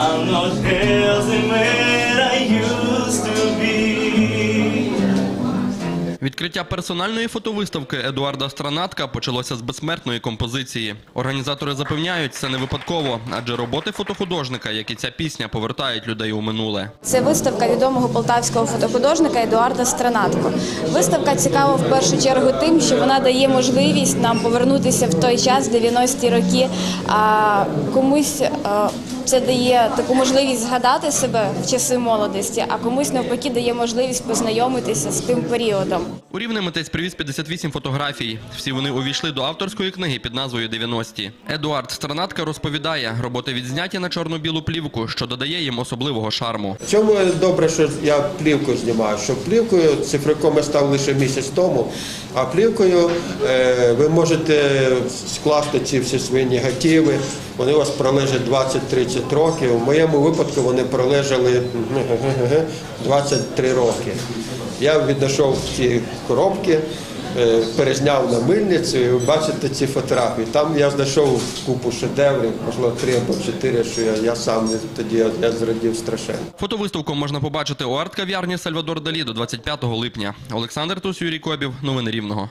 I'm not healthy man I used to be. Відкриття персональної фотовиставки Едуарда Странатка почалося з безсмертної композиції. Організатори запевняють, це не випадково, адже роботи фотохудожника, як і ця пісня, повертають людей у минуле. Це виставка відомого полтавського фотохудожника Едуарда Странатко. Виставка цікава в першу чергу тим, що вона дає можливість нам повернутися в той час, 90-ті роки. А комусь це дає таку можливість згадати себе в часи молодості, а комусь навпаки дає можливість познайомитися з тим періодом. У Рівне митець привіз 58 фотографій. Всі вони увійшли до авторської книги під назвою «90». Едуард Странатка розповідає, роботи відзняті на чорно-білу плівку, що додає їм особливого шарму. В Чому добре, що я плівку знімаю? Що плівкою цифриком я став лише місяць тому, а плівкою е, ви можете скласти ці всі свої негативи. Вони у вас пролежать 20-30 років. У моєму випадку вони пролежали 23 роки. Я відійшов ці коробки. е, Перезняв на мильницю, і ви бачите ці фотографії. Там я знайшов купу шедеврів, можливо, три або чотири, що я, я сам тоді я зрадів страшенно. Фотовиставку можна побачити у арт-кав'ярні Сальвадор Далі до 25 липня. Олександр Тус, Юрій Кобів. Новини Рівного.